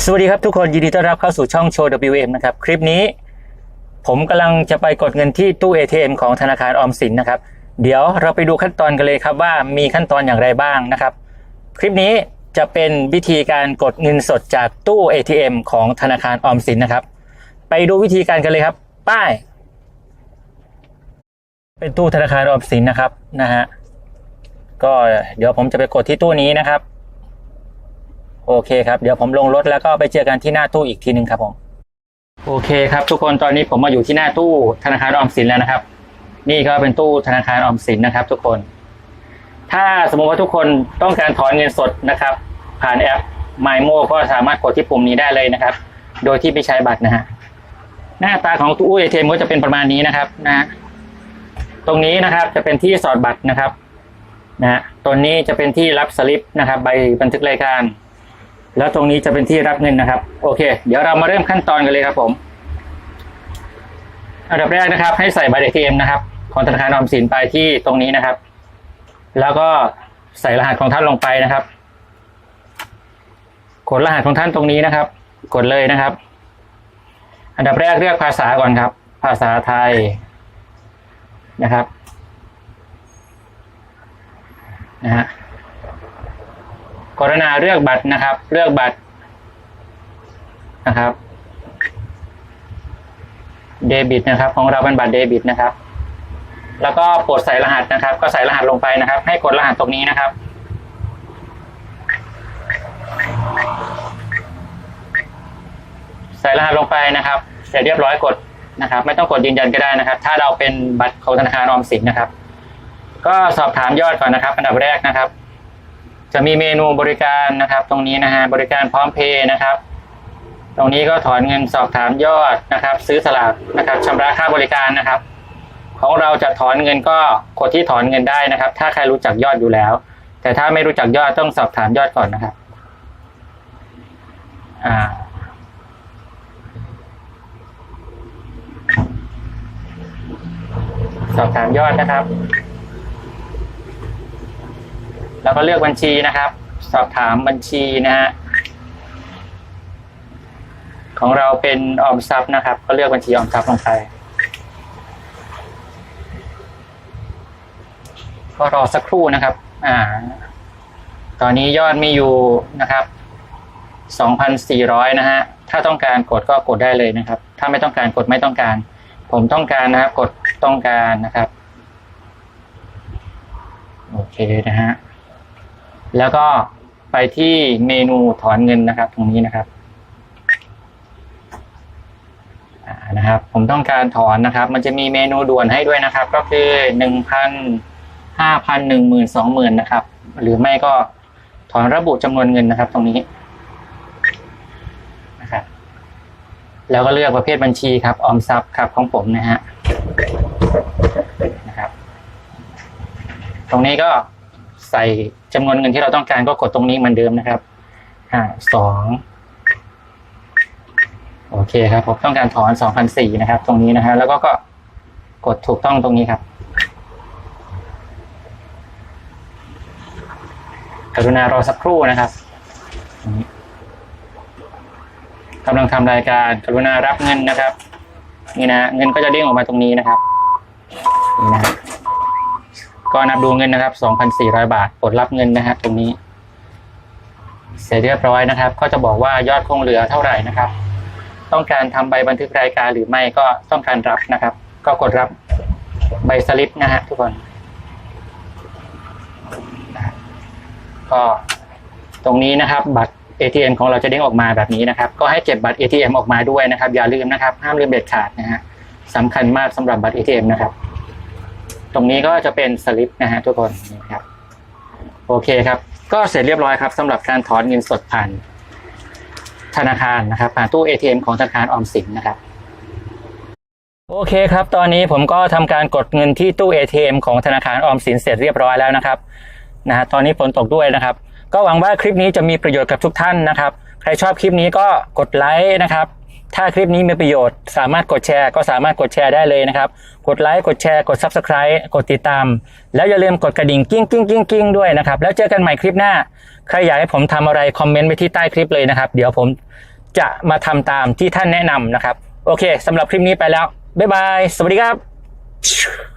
สวัสดีครับทุกคนยินดีต้อนรับเข้าสู่ช่องโชว์ WM นะครับ คลิปนี้ผมกำลังจะไปกดเงินที่ตู้ ATM ของธนาคารออมสินนะครับ เดี๋ยวเราไปดูขั้นตอนกันเลยครับว่ามีขั้นตอนอย่างไรบ้างนะครับ คลิปนี้จะเป็นวิธีการกดเงินสดจากตู้ ATM ของธนาคารออมสินนะครับ ไปดูวิธีการกันเลยครับ ป้าย เป็นตู้ธนาคารออมสินนะครับนะฮะก็เดี๋ยวผมจะไปกดที่ตู้นี้นะครับ โอเคครับเดี๋ยวผมลงรถแล้วก็ไปเจอกันที่หน้าตู้อีกทีหนึ่งครับผม โอเคครับทุกคนตอนนี้ผมมาอยู่ที่หน้าตู้ธนาคารออมสินแล้วนะครับ นี่ก็เป็นตู้ธนาคารออมสินนะครับ ทุกคน ถ้าสมมติว่าทุกคนต้องการถอนเงินสดนะครับ ผ่านแอป MyMo ก็สามารถกดที่ปุ่มนี้ได้เลยนะครับ โดยที่ไม่ใช้บัตรนะฮะหน้าตาของตู้ ATM ก็จะเป็นประมาณนี้นะครับนะฮะตรงนี้นะครับจะเป็นที่สอดบัตรนะครับนะฮะตรงนี้จะเป็นที่รับสลิปนะครับ ใบบันทึกรายการ แล้วตรงนี้จะเป็นที่รับเงินนะครับ โอเค เดี๋ยวเรามาเริ่มขั้นตอนกันเลยครับผม อันดับแรกนะครับ ให้ใส่บัตร ATM นะครับ ของธนาคารออมสินไปที่ตรงนี้นะครับ แล้วก็ใส่รหัสของท่านลงไปนะครับ กดรหัสของท่านตรงนี้นะครับ กดเลยนะครับ อันดับแรกเลือกภาษาก่อนครับ ภาษาไทยนะครับนะฮะ กรุณาเลือกบัตรนะครับ เลือกบัตรนะครับเดบิตนะครับ ของเราเป็นบัตรเดบิตนะครับ แล้วก็โปรดใส่รหัสนะครับ ก็ใส่รหัสลงไปนะครับ ให้กดรหัสตรงนี้นะครับ ใส่รหัสลงไปนะครับ เสร็จเรียบร้อยกดนะครับ ไม่ต้องกดยืนยันก็ได้นะครับ ถ้าเราเป็นบัตรของธนาคารออมสินนะครับ ก็สอบถามยอดก่อนนะครับ อันดับแรกนะครับ จะมีเมนูบริการนะครับ ตรงนี้นะฮะบริการพร้อมเพย์นะครับ ตรงนี้ก็ถอนเงินสอบถามยอดนะครับ ซื้อสลากนะครับชำระค่าบริการนะครับ ของเราจะถอนเงินก็กดที่ถอนเงินได้นะครับ ถ้าใครรู้จักยอดอยู่แล้ว แต่ถ้าไม่รู้จักยอดต้องสอบถามยอดก่อนนะครับอ่าสอบถามยอดนะครับ แล้วก็เลือกบัญชีนะครับ สอบถามบัญชีนะฮะของเราเป็นออมทรัพย์นะครับ ก็เลือกบัญชีออมทรัพย์ลงไปก็รอสักครู่นะครับ อ่า ตอนนี้ยอดมีอยู่นะครับ2,400 นะฮะ ถ้าต้องการกดก็กดได้เลยนะครับ ถ้าไม่ต้องการกดไม่ต้องการ ผมต้องการนะครับ กดต้องการนะครับ โอเคนะฮะ แล้วก็ไปที่เมนูถอนเงินนะครับ ตรงนี้นะครับนะครับ ผมต้องการถอนนะครับ มันจะมีเมนูด่วนให้ด้วยนะครับ ก็คือหนึ่งพันห้าพันหนึ่งหมื่นสองหมื่นนะครับ หรือไม่ก็ถอนระบุจำนวนเงินนะครับ ตรงนี้นะครับแล้วก็เลือกประเภทบัญชีครับออมทรัพย์ครับของผมนะฮะนะครับ ตรงนี้ก็ ใส่จำนวนเงินที่เราต้องการก็กดตรงนี้เหมือนเดิมนะครับอ่าสองโอเคครับผมต้องการถอนสองพันสี่นะครับ ตรงนี้นะฮะแล้วก็ก็กดถูกต้องตรงนี้ครับกรุณารอสักครู่นะครับกำลังทำรายการกรุณารับเงินนะครับ นี่นะเงินก็จะเด้งออกมาตรงนี้นะครับนี่นะ ก็นับดูเงินนะครับ 2,400 บาทกดรับเงินนะฮะตรงนี้ เสร็จเรียบร้อยนะครับ ก็จะบอกว่ายอดคงเหลือเท่าไหร่นะครับ ต้องการทำใบบันทึกรายการหรือไม่ก็ต้องการรับนะครับ ก็กดรับใบสลิปนะฮะทุกคน ก็ตรงนี้นะครับ บัตร ATM ของเราจะเด้งออกมาแบบนี้นะครับ ก็ให้เก็บบัตร ATM ออกมาด้วยนะครับ อย่าลืมนะครับ ห้ามลืมเด็ดขาดนะฮะสำคัญมากสำหรับบัตร ATM นะครับ ตรงนี้ก็จะเป็นสลิปนะฮะทุกคนนี่ครับโอเคครับ ก็เสร็จเรียบร้อยครับสำหรับการถอนเงินสดผ่านธนาคารนะครับผ่านตู้ ATM ของธนาคารออมสินนะครับ โอเคครับ ตอนนี้ผมก็ทำการกดเงินที่ตู้ ATM ของธนาคารออมสินเสร็จเรียบร้อยแล้วนะครับนะฮะตอนนี้ฝนตกด้วยนะครับ ก็หวังว่าคลิปนี้จะมีประโยชน์กับทุกท่านนะครับ ใครชอบคลิปนี้ก็กดไลค์นะครับ ถ้าคลิปนี้มีประโยชน์ สามารถกดแชร์ก็สามารถกดแชร์ได้เลยนะครับ กดไลค์กดแชร์กด Subscribe กดติดตาม แล้วอย่าลืมกดกระดิ่งกิ้งกิ้งกิ้งกิ้งด้วยนะครับ แล้วเจอกันใหม่คลิปหน้า ใครอยากให้ผมทำอะไรคอมเมนต์ไปที่ใต้คลิปเลยนะครับ เดี๋ยวผมจะมาทำตามที่ท่านแนะนำนะครับ โอเคสำหรับคลิปนี้ไปแล้วบ๊ายบาย สวัสดีครับ